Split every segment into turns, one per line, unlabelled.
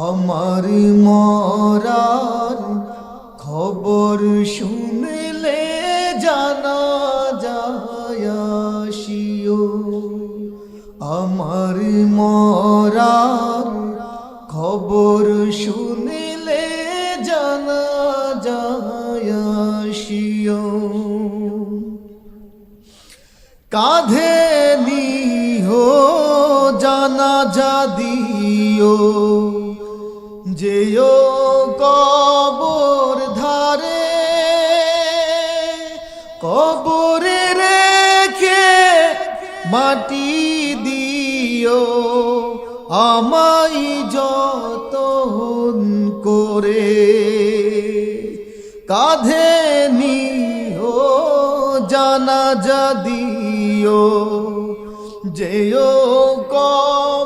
আমার মরার খবর শুনলে জানা যায়াসিও আমার মরার খবর শুনলে জানা যায়াসিও কাঁধে নিহো জানা যা দিও। যেও কবর ধারে, কবরে রেখে মাটি দিও আমাই যতন করে। কাঁধে নিও জানা যা দিও, যেও কবর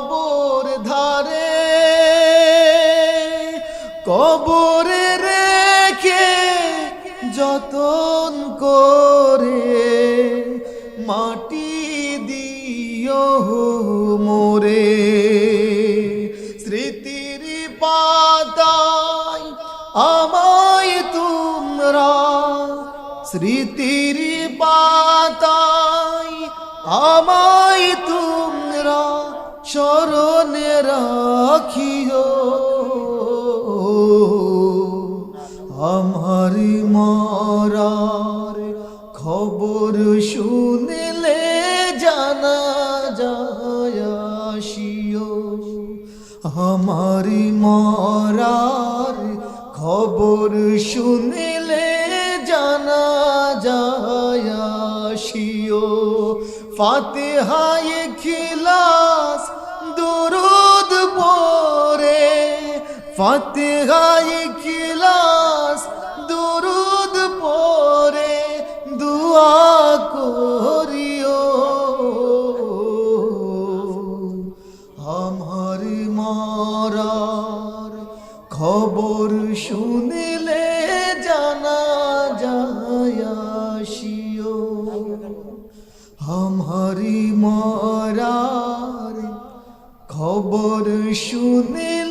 কবরে রেখে যতন করে মাটি দিও মোরে। স্মৃতির পাতায় আমায় তোমরা, স্মৃতির পাতায় আমায় তোমরা, স্মরণে রাখিও। আমার মরার খবর শুনলে জানা যায়াসিও আমার মরার খবর শুনলে জানা যায়াসিও ফাতেহায় খিলাস দুরুদ পরে ফাতেহায় খিলাস শুনলে জানা যায়াসিও আমারি মরার খবর শুনলে